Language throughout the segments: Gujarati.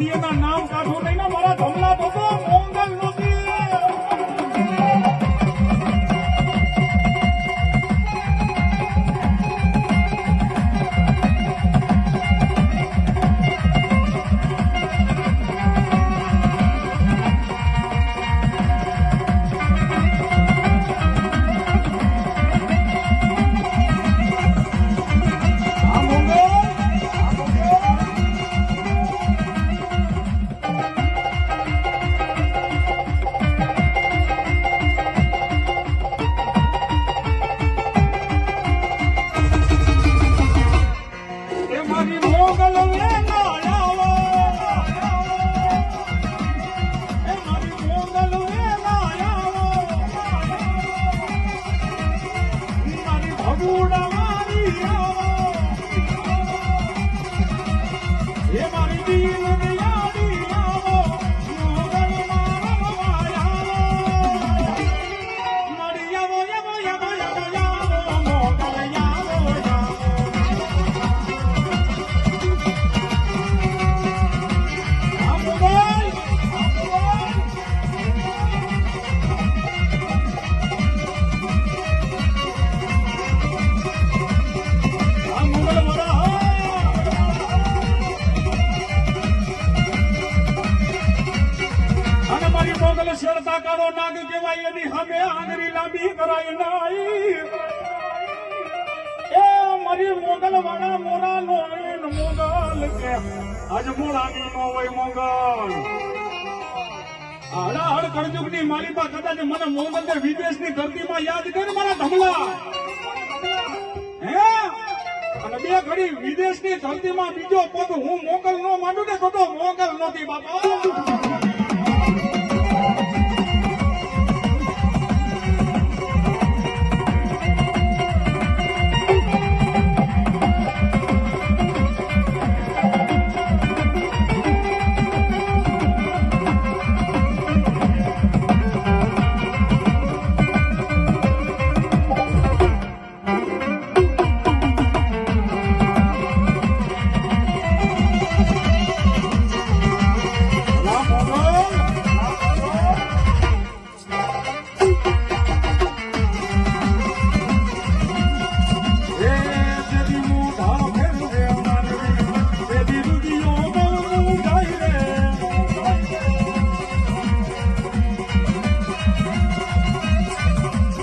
Pia não Nau, મારી મોગલ શેરતા કાળો નાગ કહેવાય, એની સામે આંગળી લાંબી કરાય નાઈ એ મારી મોગલ વાળા મોરા નો મોગલ કે આજ મોળાની નો હોય મોગલ. આડા હળ કળજુગની માલિકા કદાચ મને મોગલ ને વિદેશની ધરતી માં યાદ કર મારા ધમલા. હે? અને બે ઘડી વિદેશની ધરતી માં બીજો પગ હું મોગલ નો માંડું ને તો મોગલ નથી બાપા.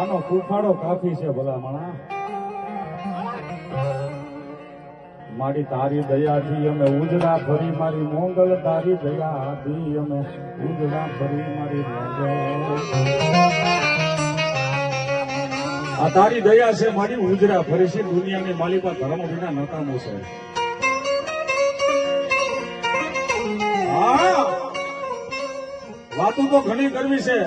આનો ફૂફાડો કાફી છે ભલામણા. મારી તારી દયાથી અમે ઉજળા ફરી મારી મોંગલ તારી દયાથી અમે ઉજળા ફરી મારી આ તારી દયા છે મારી ઉજરા ફરી છે, દુનિયાની માલિકા ધર્મ વિના નકામું છે. વાતો તો ઘણી કરવી છે.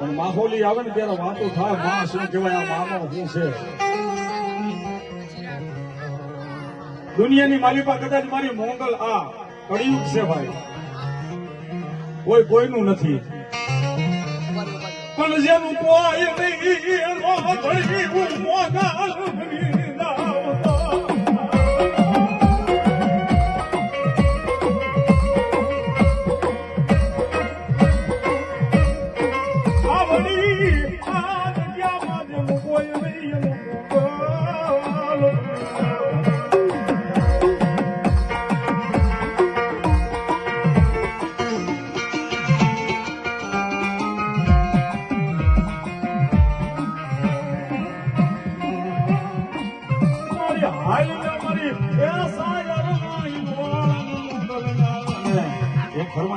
પણ માહોલી આવે ને ત્યારે વાતો થાયમાં શું કહેવાય, આ માનો શું છે? દુનિયાની માલિકા કદાચ મારી મોંગલ આ કળિયુગ છે ભાઈ. કોઈ કોઈનું નથી. પણ જેનું કોઈ મોગલ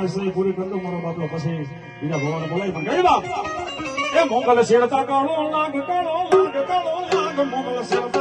ફરમાઈશ નહીં પૂરી કરી દઉં મારો બાપલો. પછી બીજા ભગવાન બોલાય પણ ગઈ બાપ એ મોગલ શેરતા કાળો લાગ કાળો લાગ કાળો લાગ મોગલ શેરતા